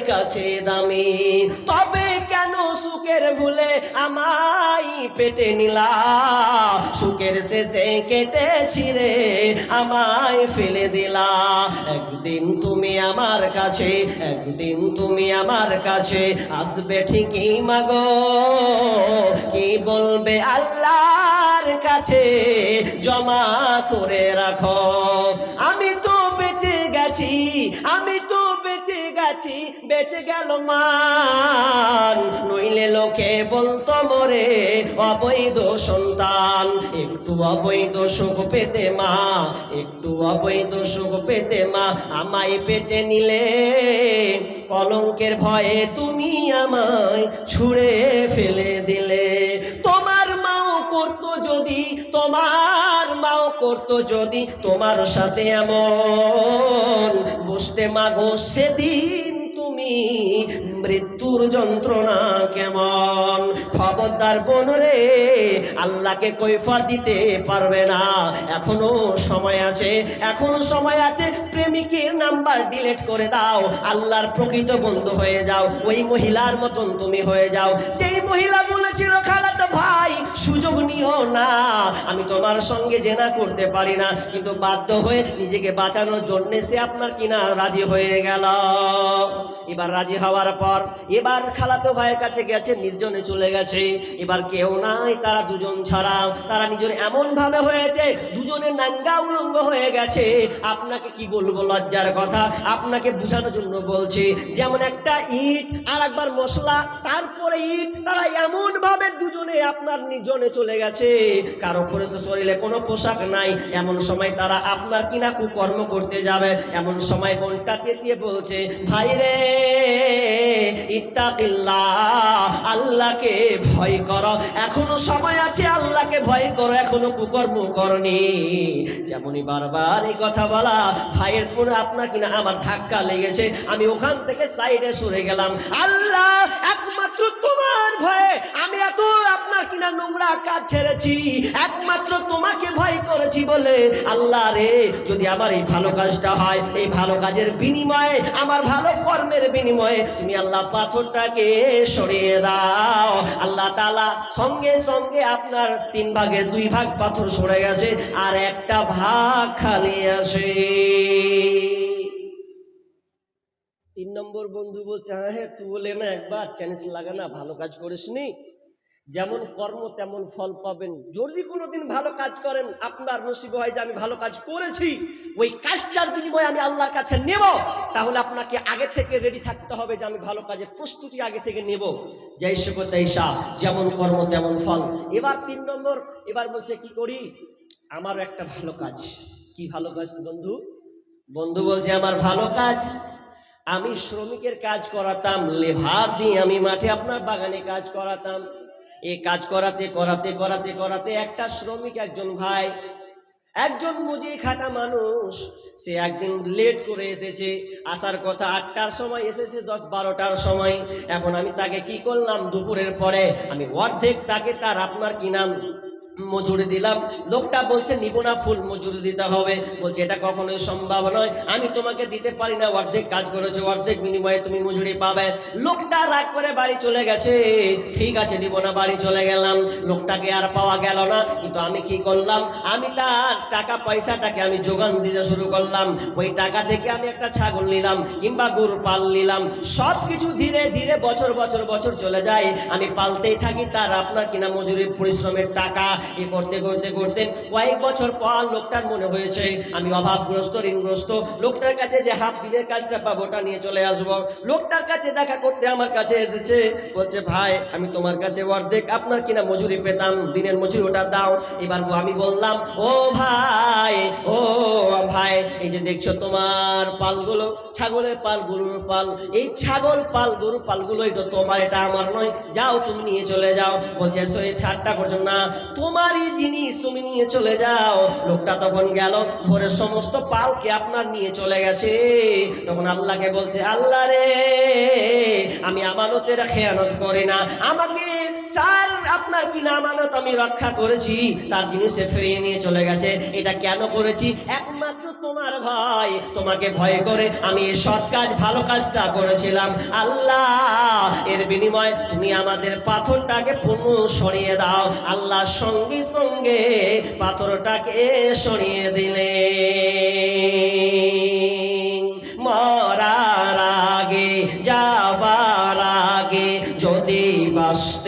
কাছে দামি। তবে কেন সুখের ভুলে আমায় পেটে নিলা সুখের শেষে কেটে ছিঁড়ে আমায় ফেলে দিলা। একদিন তুমি আমার কাছে, একদিন তুমি আমার কাছে আসবে ঠিকই মাগো। কি বলবে আল্লাহর কাছে? জমা করে রাখো। আমি তো বেঁচে গেছি, আমি গেছি বেঁচে গেল মান। নইলে লোকে বলতো মরে, অবৈধ সন্তান। একটু অবৈধ সুখ পেতে মা, একটু অবৈধ সুখ পেতে মা। আমায় পেটে নিলে, কলঙ্কের ভয়ে তুমি আমায় ছুঁড়ে ফেলে দিলে। তোমার মাও করতো যদি, তোমার মাও করতো যদি তোমার সাথে এমন। বসতে মাগো, সেদিন তুমি মৃত্যুর যন্ত্রণা কেমন? খবরদার বোন রে, আল্লাহকে কৈফা দিতে পারবে না। এখনও সময় আছে, এখনও সময় আছে। প্রেমিকের নাম্বার ডিলিট করে দাও। আল্লাহর প্রকৃত বন্ধু হয়ে যাও। ওই মহিলার মতন তুমি হয়ে যাও। যেই মহিলা বলেছিল খালাতো ভাই, সুযোগ নিও না। আমি তোমার সঙ্গে জেনা করতে পারি না, কিন্তু বাধ্য হয়ে নিজেকে বাঁচানোর জন্য সে আপনার কিনা রাজি হয়ে গেল। এবার রাজি হওয়ার পর, এবার খালাতো ভাইয়ের কাছে গেছে, নির্জনে চলে গেছে। এবার কেউ নাই, তারা দুজন ছাড়া তারা নিজের এমন ভাবে হয়েছে দুজনের নাঙ্গা উলঙ্গ হয়ে গেছে। আপনাকে কি বলব লজ্জার কথা? আপনাকে বোঝানোর জন্য বলছি, যেমন একটা ইট আর একবার মশলা, তারপরে ইট, তারা এমন ভাবে দুজনে আপনার নিজনে চলে গেছে। কারও শরীরে কোনো পোশাক নাই। এমন সময় তারা আপনার কিনা কুকর্ম করতে যাবে। এমন সময় বোনটা চেঁচিয়ে বলছে, ভাই রে আল্লাহকে ভয় করো। এখনও সময় আছে, আল্লাহকে ভয় করো। এখনও কুকর্ম করনি। যেমনই বারবার এই কথা বলা, ভাইয়ের পরে আপনার কিনা আমার ধাক্কা লেগেছে। আমি ওখান থেকে সাইডে সরে গেলাম। আল্লাহ একমাত্র তোমার ভয়ে আমি এত আপনার কিনা নোংরা কাজ ছেড়েছি। একমাত্র তোমাকে ভয় করেছি বলে আল্লাহ রে, যদি আমার এই ভালো কাজটা হয়, এই ভালো কাজের বিনিময়ে, আমার ভালো কর্মের বিনিময়ে তুমি আল্লাহ পাথরটাকে সরিয়ে দাও। আল্লাহ তালা সঙ্গে সঙ্গে আপনার তিন ভাগের দুই ভাগ পাথর সরে গেছে, আর একটা ভাগ খালি আছে। তিন নম্বর বন্ধু বলছে হ্যাঁ হ্যাঁ তুই বলে না একবার, চ্যালেঞ্জ লাগা না, ভালো কাজ করিসনি যেমন কর্ম, তেমন ফল পাবেন। যদি কোনোদিন ভালো কাজ করেন, আপনার নসিব হয় যে আমি ভালো কাজ করেছি, ওই কাজটার বিনিময়ে আমি আল্লাহর কাছে নেব। তাহলে আপনাকে আগে থেকে রেডি থাকতে হবে যে আমি ভালো কাজের প্রস্তুতি আগে থেকে নেব। সে তাইসা যেমন কর্ম, তেমন ফল। এবার তিন নম্বর, এবার বলছে, কি করি? আমারও একটা ভালো কাজ। কি ভালো কাজ বন্ধু? বন্ধু বলছে, আমার ভালো কাজ আমি শ্রমিকের কাজ করাতাম লেভার দিয়ে আমি মাঠে আপনার বাগানে কাজ করাতাম। এ কাজ করাতে করাতে করাতে করাতে একটা শ্রমিক একজন ভাই, একজন মুজি খাটা মানুষ, সে একদিন লেট করে এসেছে। আসার কথা আটটার সময় এসেছে, দশ বারোটার সময়। এখন আমি তাকে কি করলাম? দুপুরের পরে আমি অর্ধেক তাকে তার আপনার কি নাম? মজুরি দিলাম। লোকটা বলছে, নিব না ফুল, মজুরি দিতে হবে। বলছে, এটা কখনোই সম্ভব নয়। আমি তোমাকে দিতে পারি না। অর্ধেক কাজ করেছ, অর্ধেক বিনিময়ে তুমি মজুরি পাবে। লোকটা রাগ করে বাড়ি চলে গেছে। ঠিক আছে, নিব না, বাড়ি চলে গেলাম। লোকটাকে আর পাওয়া গেল না। কিন্তু আমি কি করলাম? আমি তার টাকা, পয়সাটাকে আমি যোগান দিতে শুরু করলাম। ওই টাকা থেকে আমি একটা ছাগল নিলাম কিংবা গরু পাল নিলাম। সব কিছু ধীরে ধীরে বছর বছর বছর চলে যায়। আমি পালতেই থাকি, তার আপনার কিনা মজুরির পরিশ্রমের টাকা। এ করতে করতে করতে কয়েক বছর পর লোকটার মনে হয়েছে, আমি অভাবগ্রস্ত, ঋণগ্রস্ত। লোকটার কাছে যে, হাফ দিনের কাজটা পাবো, ওটা নিয়ে চলে আসব। লোকটার কাছে দেখা করতে আমার কাছে এসেছে, বলছে, ভাই, আমি তোমার কাছে অর্ধেক আপনার কিনা মজুরি পেতাম, দিনের মজুরি ওটা দাও। এবার আমি বললাম, ও ভাই এই যে দেখছ তোমার পালগুলো, ছাগলের পাল গরুর পাল। এই ছাগল পাল গরু পালগুলো, এটা তোমার, এটা আমার নয়। যাও, তুমি নিয়ে চলে যাও। বলছে সই ঠাট্টা করছ না। তোমারই জিনিস তুমি নিয়ে চলে যাও। লোকটা তখন গেল, ধরে সমস্ত পালকে আপনার নিয়ে চলে গেছে। তখন আল্লাহকে বলছে, আল্লাহ রে, আমি আমানতের খেয়ানত করি না। আমাকে স্যার আপনার কি না আমানত আমি রক্ষা করেছি? তার জিনিসে ফিরিয়ে নিয়ে চলে গেছে। এটা কেন করেছি? একমাত্র তোমার ভাই? তোমাকে ভয় করে আমি এই সৎ কাজ, ভালো কাজটা করেছিলাম। আল্লাহ, এর বিনিময়ে তুমি আমাদের পাথরটাকে পুনঃ সরিয়ে দাও। আল্লাহ সঙ্গে সঙ্গে পাথরটাকে সরিয়ে দিলে মরার আগে, যাবার আগে যদি বাঁচতে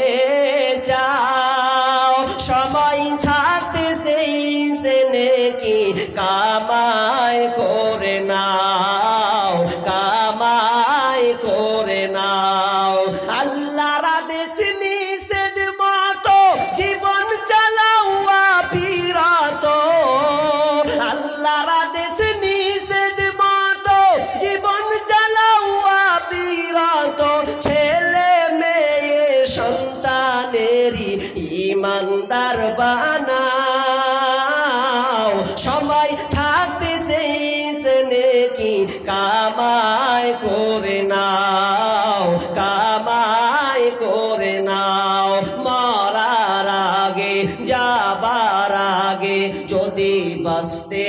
yeah. সন্তানেরই ইমানদার বানাও। সময় থাকতে সেই কি কামাই করে নাও, কামাই করে নাও। মরার আগে, যাবার আগে যদি বাঁচতে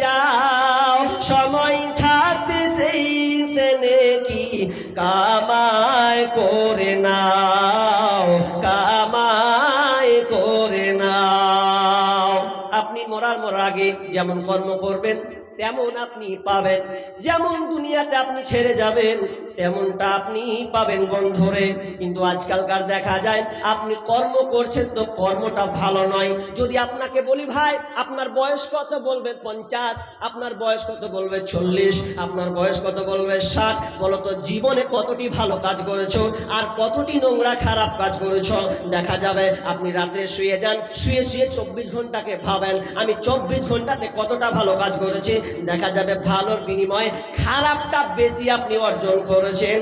চাও। সময় থাকতে সেই কি কামাই করে নাও। কামাই করে নাও। আপনি মরার মরার আগে যেমন কর্ম করবেন তেমন আপনি পাবেন। যেমন দুনিয়াতে আপনি ছেড়ে যাবেন, তেমনটা আপনি পাবেন বন্ধরে। কিন্তু আজকালকার দেখা যায়, আপনি কর্ম করছেন তো কর্মটা ভালো নয়। যদি আপনাকে বলি, ভাই, আপনার বয়স কত? বলবে, পঞ্চাশ। আপনার বয়স কত? বলবে, চল্লিশ। আপনার বয়স কত? বলবে, ষাট। বলো তো, জীবনে কতটি ভালো কাজ করেছ? আর কতটি নোংরা খারাপ কাজ করেছ? দেখা যাবে, আপনি রাত্রে শুয়ে যান, শুয়ে শুয়ে চব্বিশ ঘন্টাকে ভাবেন, আমি চব্বিশ ঘন্টাতে কতটা ভালো কাজ করেছি? দেখা যাবে ভালোর বিনিময়ে খারাপটা বেশি আপনি অর্জন করেছেন।